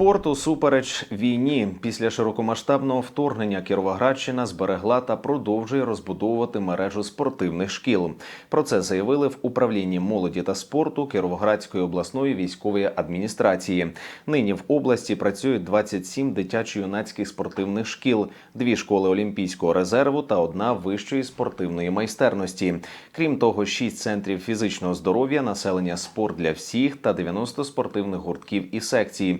Спорту супереч війні після широкомасштабного вторгнення Кіровоградщина зберегла та продовжує розбудовувати мережу спортивних шкіл. Про це заявили в управлінні молоді та спорту Кіровоградської обласної військової адміністрації. Нині в області працюють 27 дитячо-юнацьких спортивних шкіл, дві школи Олімпійського резерву та одна вищої спортивної майстерності. Крім того, шість центрів фізичного здоров'я, населення спорт для всіх та 90 спортивних гуртків і секцій.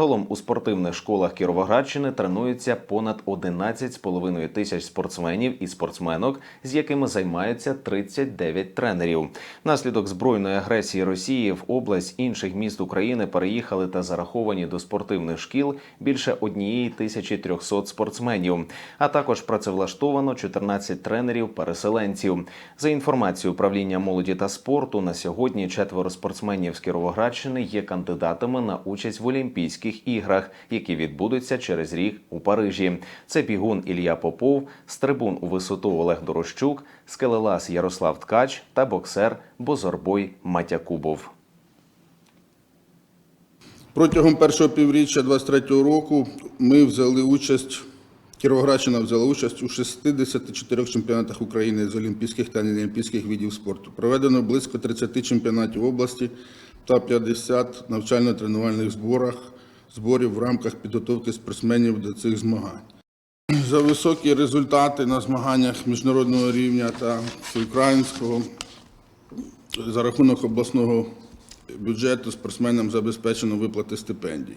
Загалом у спортивних школах Кіровоградщини тренуються понад 11,5 тисяч спортсменів і спортсменок, з якими займаються 39 тренерів. Внаслідок збройної агресії Росії в область інших міст України переїхали та зараховані до спортивних шкіл більше однієї тисячі 300 спортсменів, а також працевлаштовано 14 тренерів-переселенців. За інформацією управління молоді та спорту, на сьогодні четверо спортсменів з Кіровоградщини є кандидатами на участь в Олімпійських іграх, які відбудуться через рік у Парижі. Це бігун Ілля Попов, стрибун у висоту Олег Дорощук, скелелас Ярослав Ткач та боксер Бозорбой Матякубов. Протягом першого півріччя 2023 року ми взяли участь, Кіровоградщина взяла участь у 64 чемпіонатах України з олімпійських та неолімпійських видів спорту. Проведено близько 30 чемпіонатів області та 50 навчально-тренувальних зборах, зборів в рамках підготовки спортсменів до цих змагань. За високі результати на змаганнях міжнародного рівня та всеукраїнського за рахунок обласного бюджету спортсменам забезпечено виплати стипендій.